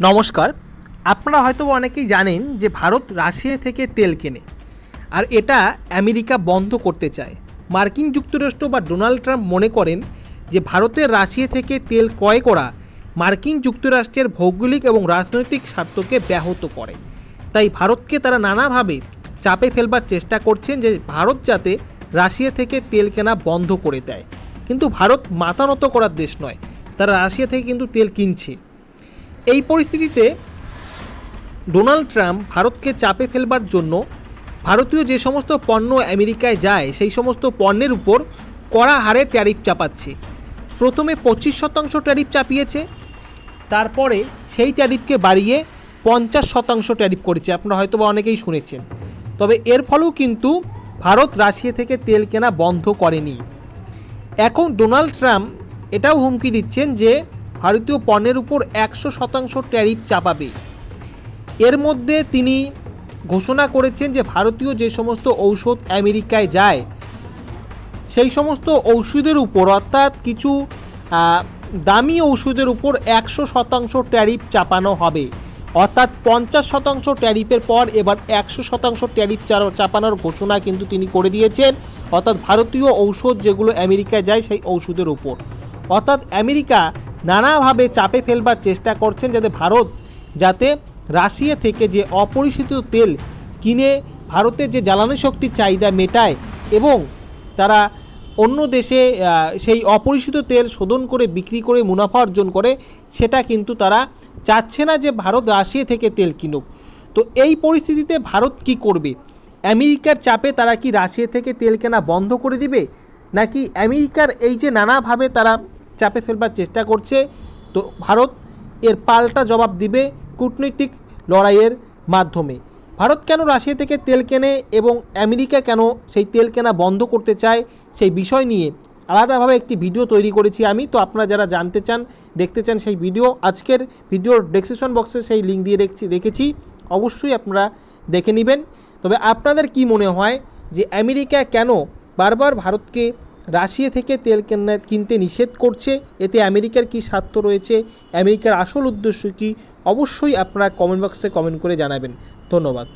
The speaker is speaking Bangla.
নমস্কার, আপনারা হয়তো অনেকেই জানেন যে ভারত রাশিয়া থেকে তেল কেনে, আর এটা আমেরিকা বন্ধ করতে চায়। মার্কিন যুক্তরাষ্ট্র বা ডোনাল্ড ট্রাম্প মনে করেন যে ভারতের রাশিয়া থেকে তেল ক্রয় করা মার্কিন যুক্তরাষ্ট্রের ভৌগোলিক এবং রাজনৈতিক স্বার্থকে ব্যাহত করে। তাই ভারতকে তারা নানাভাবে চাপে ফেলবার চেষ্টা করছেন যে ভারত যাতে রাশিয়া থেকে তেল কেনা বন্ধ করে দেয়। কিন্তু ভারত মাথা নত করার দেশ নয়, তারা রাশিয়া থেকে কিন্তু তেল কিনছে। এই পরিস্থিতিতে ডোনাল্ড ট্রাম্প ভারতকে চাপে ফেলবার জন্য ভারতীয় যে সমস্ত পণ্য আমেরিকায় যায়, সেই সমস্ত পণ্যের উপর কড়া হারে ট্যারিফ চাপাচ্ছে। প্রথমে পঁচিশ শতাংশ ট্যারিফ চাপিয়েছে, তারপরে সেই ট্যারিফকে বাড়িয়ে পঞ্চাশ শতাংশ ট্যারিফ করেছে, আপনারা হয়তো বা অনেকেই শুনেছেন। তবে এর ফলেও কিন্তু ভারত রাশিয়া থেকে তেল কেনা বন্ধ করেনি। এখন ডোনাল্ড ট্রাম্প এটাও হুমকি দিচ্ছেন যে ভারতীয় পণ্যের উপর একশো শতাংশ ট্যারিফ চাপাবে। এর মধ্যে তিনি ঘোষণা করেছেন যে ভারতীয় যে সমস্ত ঔষধ আমেরিকায় যায়, সেই সমস্ত ঔষধের উপর, অর্থাৎ কিছু দামি ঔষধের উপর একশো শতাংশ ট্যারিফ চাপানো হবে। অর্থাৎ পঞ্চাশ শতাংশ ট্যারিফের পর এবার একশো শতাংশ ট্যারিফ চাপানোর ঘোষণা কিন্তু তিনি করে দিয়েছেন। অর্থাৎ ভারতীয় ঔষধ যেগুলো আমেরিকায় যায় সেই ঔষধের উপর। অর্থাৎ আমেরিকা নানাভাবে চাপে ফেলবার চেষ্টা করছেন যাতে ভারত, যাতে রাশিয়া থেকে যে অপরিচিত তেল কিনে ভারতের যে জ্বালানি শক্তির চাহিদা মেটায় এবং তারা অন্য দেশে সেই অপরিচিত তেল শোধন করে, বিক্রি করে, মুনাফা অর্জন করে, সেটা কিন্তু তারা চাচ্ছে না যে ভারত রাশিয়া থেকে তেল কিনুক। তো এই পরিস্থিতিতে ভারত কি করবে? আমেরিকার চাপে তারা কি রাশিয়া থেকে তেল কেনা বন্ধ করে দিবে? নাকি আমেরিকার এই যে নানাভাবে তারা চাপে ফেলবার চেষ্টা করছে। তো ভারত এর পাল্টা জবাব দিবে কূটনৈতিক লড়াইয়ের মাধ্যমে। ভারত কেন রাশিয়া থেকে তেল কেনে এবং আমেরিকা কেন সেই তেল কেনা বন্ধ করতে চায় সেই বিষয় নিয়ে আলাদাভাবে একটি ভিডিও তৈরি করেছি আমি। তো আপনারা যারা জানতে চান, দেখতে চান সেই ভিডিও, আজকের ভিডিওর ডেসক্রিপশন বক্সে সেই লিঙ্ক দিয়ে রেখেছি রেখেছি। অবশ্যই আপনারা দেখে নেবেন। তবে আপনাদের কি মনে হয় যে আমেরিকা কেন বারবার ভারতকে রাশিয়া থেকে তেল কেনা, কিনতে নিষেধ করছে। এতে আমেরিকার কি স্বার্থ রয়েছে? আমেরিকার আসল উদ্দেশ্য কি? অবশ্যই আপনারা কমেন্ট বক্সে কমেন্ট করে জানাবেন। ধন্যবাদ।